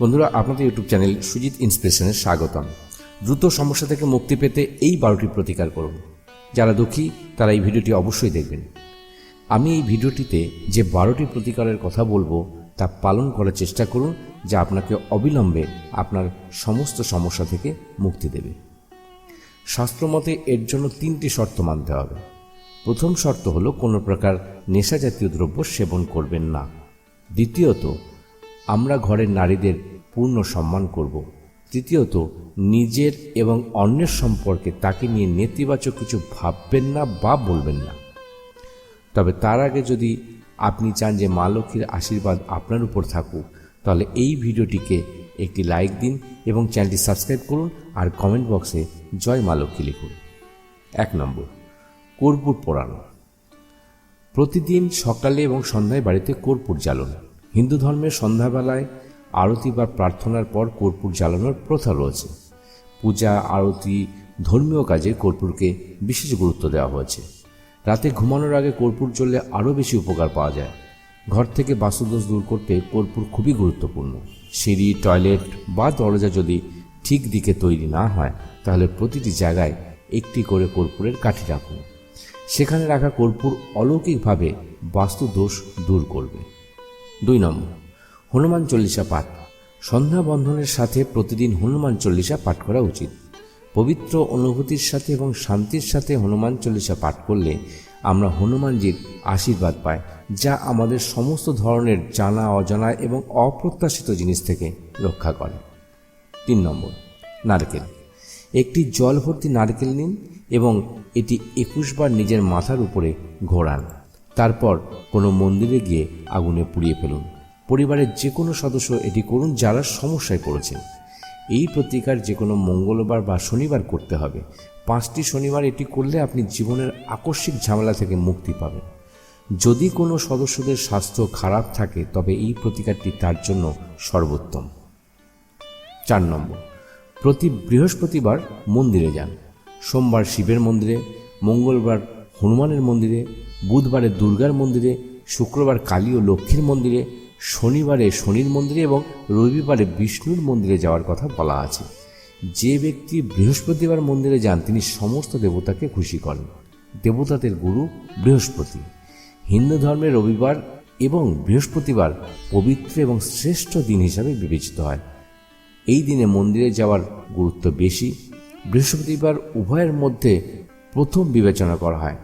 বন্ধুরা, আপনাদের YouTube channel Sujit ইন্সপিরেশনে স্বাগতম। দ্রুত সমস্যা থেকে মুক্তি পেতে এই বারোটি প্রতিকার করুন। যারা দুঃখী, তারা এই ভিডিওটি অবশ্যই দেখবেন। আমি এই ভিডিওটিতে যে বারোটি প্রতিকারের কথা বলব, তা পালন করার চেষ্টা করুন, যা আপনাকে অবিলম্বে আপনার সমস্ত সমস্যা থেকে মুক্তি দেবে। শাস্ত্রমতে এর জন্য তিনটি শর্ত মানতে হবে। প্রথম শর্ত হলো, কোনো প্রকার নেশা জাতীয় দ্রব্য সেবন করবেন না। দ্বিতীয়ত আমরা ঘরের নারীদের পূর্ণ সম্মান করব। তৃতীয়ত, নিজের এবং অন্যের সম্পর্কে তাকে নিয়ে নেতিবাচক কিছু ভাববেন না বা বলবেন না। তবে তার আগে যদি আপনি চান যে মা লক্ষ্মীর আশীর্বাদ আপনার উপর থাকুক, তাহলে এই ভিডিওটিকে একটি লাইক দিন এবং চ্যানেলটি সাবস্ক্রাইব করুন আর কমেন্ট বক্সে জয় মা লক্ষ্মী লিখুন। এক নম্বর, কর্পূর পোড়ানো। প্রতিদিন সকালে এবং সন্ধ্যায় বাড়িতে কর্পূর জ্বালন। হিন্দু ধর্মের সন্ধ্যাবেলায় আরতি বা প্রার্থনার পর কর্পূর জ্বালানোর প্রথা রয়েছে। পূজা, আরতি, ধর্মীয় কাজে কর্পূরকে বিশেষ গুরুত্ব দেওয়া হয়েছে। রাতে ঘুমানোর আগে কর্পূর জ্বললে আরও বেশি উপকার পাওয়া যায়। ঘর থেকে বাস্তুদোষ দূর করতে কর্পূর খুবই গুরুত্বপূর্ণ। সিঁড়ি, টয়লেট বা দরজা যদি ঠিক দিকে তৈরি না হয়, তাহলে প্রতিটি জায়গায় একটি করে কর্পূরের কাঠি রাখুন। সেখানে রাখা কর্পূর অলৌকিকভাবে বাস্তু দোষ দূর করবে। দুই নম্বর, হনুমান চল্লিশা পাঠ। সন্ধ্যা বন্ধনের সাথে প্রতিদিন হনুমান চল্লিশা পাঠ করা উচিত। পবিত্র অনুভূতির সাথে এবং শান্তির সাথে হনুমান চল্লিশা পাঠ করলে আমরা হনুমানজির আশীর্বাদ পাই, যা আমাদের সমস্ত ধরনের জানা, অজানা এবং অপ্রত্যাশিত জিনিস থেকে রক্ষা করে। তিন নম্বর, নারকেল। একটি জল ভর্তি নারকেল নিন এবং এটি একুশ বার নিজের মাথার উপরে ঘোরান। তারপর কোনো মন্দিরে গিয়ে আগুনে পুড়িয়ে ফেলুন। পরিবারের যে কোনো সদস্য এটি করুন যারা সমস্যায় পড়েছেন। এই প্রতিকার যে কোনো মঙ্গলবার বা শনিবার করতে হবে। পাঁচটি শনিবার এটি করলে আপনি জীবনের আকস্মিক ঝামেলা থেকে মুক্তি পাবেন। যদি কোনো সদস্যদের স্বাস্থ্য খারাপ থাকে, তবে এই প্রতিকারটি তার জন্য সর্বোত্তম। চার নম্বর, প্রতি বৃহস্পতিবার মন্দিরে যান। সোমবার শিবের মন্দিরে, মঙ্গলবার হনুমানের মন্দিরে বুধবারে দুর্গার মন্দিরে, শুক্রবার কালী ও লক্ষ্মীর মন্দিরে, শনিবারে শনির মন্দিরে এবং রবিবারে বিষ্ণুর মন্দিরে যাওয়ার কথা বলা আছে। যে ব্যক্তি বৃহস্পতিবার মন্দিরে যান, তিনি সমস্ত দেবতাকে খুশি করেন। দেবতাদের গুরু বৃহস্পতি। হিন্দু ধর্মে রবিবার এবং বৃহস্পতিবার পবিত্র এবং শ্রেষ্ঠ দিন হিসাবে বিবেচিত হয়। এই দিনে মন্দিরে যাওয়ার গুরুত্ব বেশি। বৃহস্পতিবার উভয়ের মধ্যে প্রথম বিবেচনা করা হয়।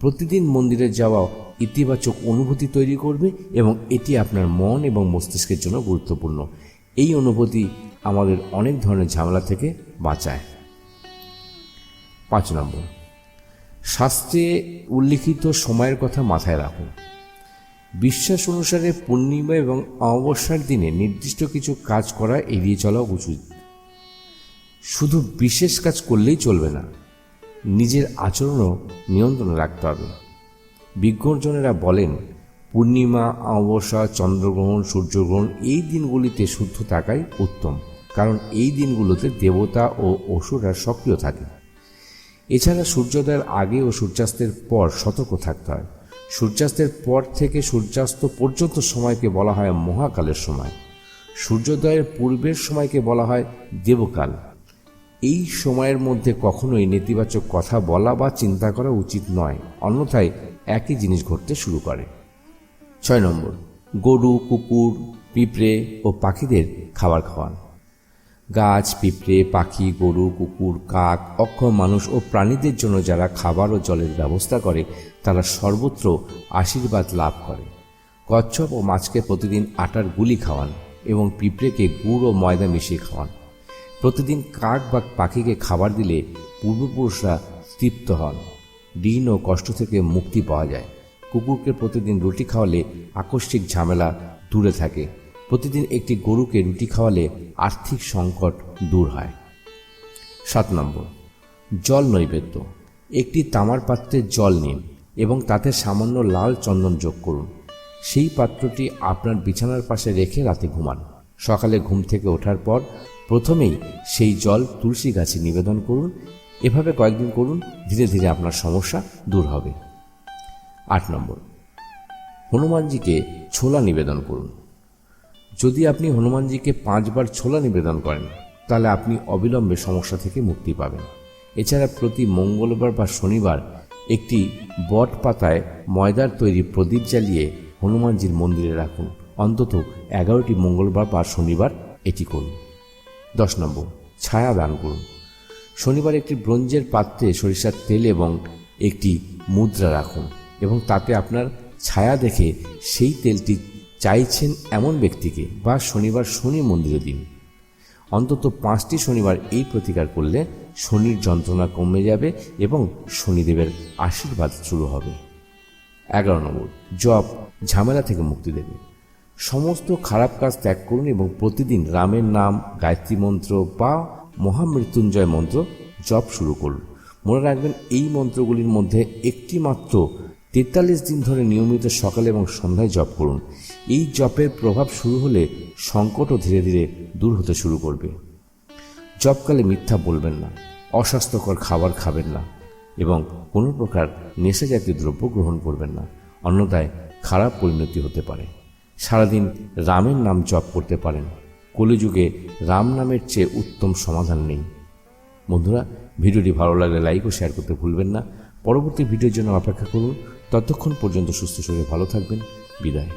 প্রতিদিন মন্দিরে যাওয়া ইতিবাচক অনুভূতি তৈরি করবে এবং এটি আপনার মন এবং মস্তিষ্কের জন্য গুরুত্বপূর্ণ। এই অনুভূতি আমাদের অনেক ধরনের ঝামেলা থেকে বাঁচায়। পাঁচ নম্বর। শাস্ত্রে উল্লিখিত সময়ের কথা মাথায় রাখুন। বিশ্বাস অনুসারে পূর্ণিমা এবং অমাবস্যার দিনে নির্দিষ্ট কিছু কাজ করা এড়িয়ে চলা উচিত। শুধু বিশেষ কাজ করলেই চলবে না। নিজের আচরণও নিয়ন্ত্রণে রাখতে হবে। বিজ্ঞজনেরা বলেন, পূর্ণিমা, অমাবস্যা, চন্দ্রগ্রহণ, সূর্যগ্রহণ এই দিনগুলিতে শুদ্ধ থাকাই উত্তম, কারণ এই দিনগুলোতে দেবতা ও অসুররা সক্রিয় থাকে। এছাড়া সূর্যোদয়ের আগে ও সূর্যাস্তের পর সতর্ক থাকতে হয়। সূর্যাস্তের পর থেকে সূর্যাস্ত পর্যন্ত সময়কে বলা হয় মহাকালের সময়। সূর্যোদয়ের পূর্বের সময়কে বলা হয় দেবকাল। এই সময়ের মধ্যে কখনোই নেতিবাচক কথা বলা বা চিন্তা করা উচিত নয়, অন্যথায় একই জিনিস ঘটতে শুরু করে। ছয় নম্বর, গরু, কুকুর, পিঁপড়ে ও পাখিদের খাবার খাওয়ান। গাছ, পিঁপড়ে, পাখি, গরু, কুকুর, কাক অক্ষম মানুষ ও প্রাণীদের জন্য যারা খাবার ও জলের ব্যবস্থা করে, তারা সর্বত্র আশীর্বাদ লাভ করে। কচ্ছপ ও মাছকে প্রতিদিন আটার গুলি খাওয়ান এবং পিঁপড়েকে গুড় ও ময়দা মিশিয়ে খাওয়ান। প্রতিদিন কাক বা পাখিকে খাবার দিলে পূর্বপুরুষরা তৃপ্ত হন। ঋণ ও কষ্ট থেকে মুক্তি পাওয়া যায়। কুকুরকে প্রতিদিন রুটি খাওয়ালে আকস্মিক ঝামেলা দূরে থাকে। প্রতিদিন একটি গরুকে রুটি খাওয়ালে আর্থিক সংকট দূর হয়। সাত নম্বর, জল নৈবেদ্য। একটি তামার পাত্রে জল নিন এবং তাতে সামান্য লাল চন্দন যোগ করুন। সেই পাত্রটি আপনার বিছানার পাশে রেখে রাতে ঘুমান। সকালে ঘুম থেকে ওঠার পর প্রথমেই সেই জল তুলসী গাছে নিবেদন করুন। এভাবে কয়েকদিন করুন, ধীরে ধীরে আপনার সমস্যা দূর হবে। আট নম্বর। হনুমানজিকে ছোলা নিবেদন করুন। যদি আপনি হনুমানজিকে পাঁচবার ছোলা নিবেদন করেন, তাহলে আপনি অবিলম্বে সমস্যা থেকে মুক্তি পাবেন। এছাড়া প্রতি মঙ্গলবার বা শনিবার একটি বট পাতায় ময়দার তৈরি প্রদীপ জ্বালিয়ে হনুমানজির মন্দিরে রাখুন। অন্তত এগারোটি মঙ্গলবার বা শনিবার এটি করুন। দশ নম্বর, ছায়া দান করুন। শনিবার একটি ব্রোঞ্জের পাত্রে সরিষার তেল এবং একটি মুদ্রা রাখুন এবং তাতে আপনার ছায়া দেখে সেই তেলটি চাইছেন এমন ব্যক্তিকে বা শনিবার শনি মন্দিরে দিন। অন্তত পাঁচটি শনিবার এই প্রতিকার করলে শনির যন্ত্রণা কমে যাবে এবং শনিদেবের আশীর্বাদ শুরু হবে। এগারো নম্বর জব ঝামেলা থেকে মুক্তি দেবে। সমস্ত খারাপ কাজ ত্যাগ করুন এবং প্রতিদিন রামের নাম, গায়ত্রী মন্ত্র বা মহামৃত্যুঞ্জয় মন্ত্র জপ শুরু করুন। মনে রাখবেন, এই মন্ত্রগুলির মধ্যে একটি মাত্র তেতাল্লিশ দিন ধরে নিয়মিত সকালে এবং সন্ধ্যায় জপ করুন। এই জপের প্রভাব শুরু হলে সংকটও ধীরে ধীরে দূর হতে শুরু করবে। জপকালে মিথ্যা বলবেন না, অস্বাস্থ্যকর খাবার খাবেন না এবং কোনো প্রকার নেশা জাতীয় দ্রব্য গ্রহণ করবেন না। অন্যথায় খারাপ পরিণতি হতে পারে। সারাদিন রামের নাম জপ করতে পারেন। কলিযুগে রাম নামের চেয়ে উত্তম সমাধান নেই। বন্ধুরা, ভিডিওটি ভালো লাগলে লাইক ও শেয়ার করতে ভুলবেন না। পরবর্তী ভিডিওর জন্য অপেক্ষা করুন। ততক্ষণ পর্যন্ত সুস্থ শরীরে ভালো থাকবেন। বিদায়।